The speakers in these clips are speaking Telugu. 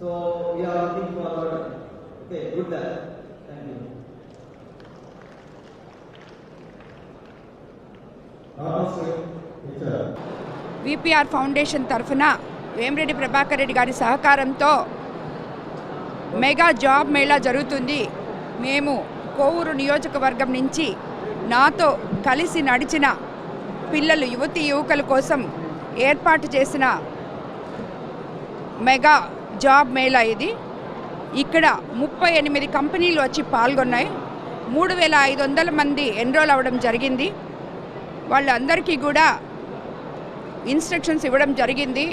So we are looking forward. Okay, good luck. Thank you. VPR Foundation తరఫున వేమిరెడ్డి ప్రభాకర్ రెడ్డి గారి సహకారంతో మెగా జాబ్ మేళా జరుగుతుంది మేము కోవూరు నియోజకవర్గం నుంచి నాతో కలిసి నడిచిన పిల్లలు యువతి యువకుల కోసం ఏర్పాటు చేసిన మెగా జాబ్ మేళా ఇది ఇక్కడ ముప్పై ఎనిమిది కంపెనీలు వచ్చి పాల్గొన్నాయి. మూడు వేల ఐదు వందల మంది ఎన్రోల్ అవ్వడం జరిగింది. వాళ్ళందరికీ కూడా ఇన్స్ట్రక్షన్స్ ఇవ్వడం జరిగింది.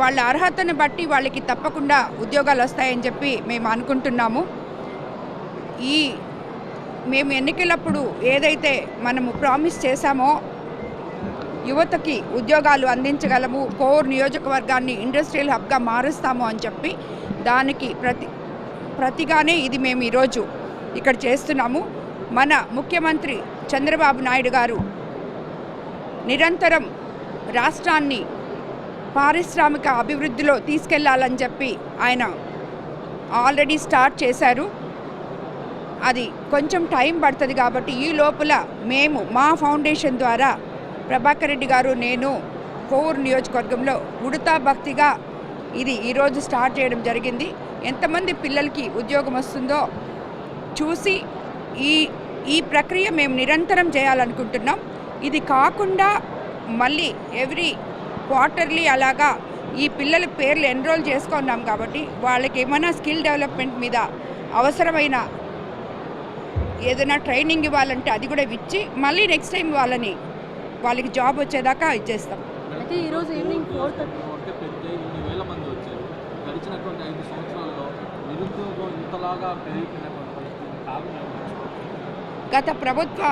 వాళ్ళ అర్హతను బట్టి వాళ్ళకి తప్పకుండా ఉద్యోగాలు వస్తాయని చెప్పి మేము అనుకుంటున్నాము. ఈ మేము ఎన్నికలప్పుడు ఏదైతే మనము ప్రామిస్ చేశామో యువతకి ఉద్యోగాలు అందించగలము కోర్ నియోజకవర్గాన్ని ఇండస్ట్రియల్ హబ్గా మారుస్తాము అని చెప్పి దానికి ప్రతి ప్రతిగానే ఇది మేము ఈరోజు ఇక్కడ చేస్తున్నాము. మన ముఖ్యమంత్రి చంద్రబాబు నాయుడు గారు నిరంతరం రాష్ట్రాన్ని పారిశ్రామిక అభివృద్ధిలో తీసుకెళ్ళాలని చెప్పి ఆయన ఆల్రెడీ స్టార్ట్ చేశారు. అది కొంచెం టైం పడుతుంది కాబట్టి ఈ లోపల మేము మా ఫౌండేషన్ ద్వారా ప్రభాకర్ రెడ్డి గారు నేను కోవూరు నియోజకవర్గంలో ఉడతా భక్తిగా ఇది ఈరోజు స్టార్ట్ చేయడం జరిగింది. ఎంతమంది పిల్లలకి ఉద్యోగం వస్తుందో చూసి ఈ ఈ ప్రక్రియ మేము నిరంతరం చేయాలనుకుంటున్నాం. ఇది కాకుండా మళ్ళీ ఎవ్రీ క్వార్టర్లీ అలాగా ఈ పిల్లల పేర్లు ఎన్రోల్ చేసుకున్నాం కాబట్టి వాళ్ళకి ఏమైనా స్కిల్ డెవలప్మెంట్ మీద అవసరమైన ఏదైనా ట్రైనింగ్ ఇవ్వాలంటే అది కూడా ఇచ్చి మళ్ళీ నెక్స్ట్ టైం వాళ్ళని వాళ్ళకి జాబ్ వచ్చేదాకా ఇచ్చేస్తాం. అయితే ఈరోజు ఈవినింగ్ ఫోర్ థర్టీ అంటే పెద్ద ఇన్ని వేల మంది వచ్చారు. గడిచినటువంటి ఐదు సంవత్సరాల్లో నిరుద్యోగం ఇంతలాగా పెరిగిపోయినటువంటి పరిస్థితి కారణం ఏమిటి? గత ప్రభుత్వ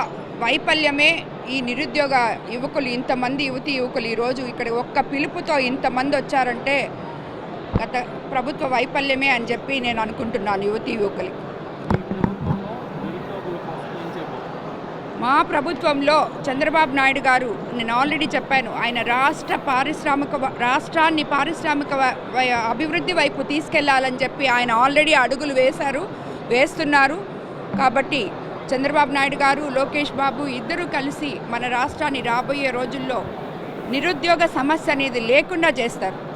వైఫల్యమే ఈ నిరుద్యోగ యువకులు ఇంతమంది యువతి యువకులు ఈరోజు ఇక్కడ ఒక్క పిలుపుతో ఇంతమంది వచ్చారంటే గత ప్రభుత్వ వైఫల్యమే అని చెప్పి నేను అనుకుంటున్నాను యువతి యువకులకి ఈ ప్రభుత్వంలో నిరుద్యోగుల కోసం ఏం చేయబోతున్నారు మా ప్రభుత్వంలో చంద్రబాబు నాయుడు గారు నేను ఆల్రెడీ చెప్పాను ఆయన రాష్ట్ర పారిశ్రామిక రాష్ట్రాన్ని పారిశ్రామిక వై- అభివృద్ధి వైపు తీసుకెళ్ళాలని చెప్పి ఆయన ఆల్రెడీ అడుగులు వేశారు వేస్తున్నారు. కాబట్టి చంద్రబాబు నాయుడు గారు లోకేష్ బాబు ఇద్దరూ కలిసి మన రాష్ట్రాన్ని రాబోయే రోజుల్లో నిరుద్యోగ సమస్య అనేది లేకుండా చేస్తారు.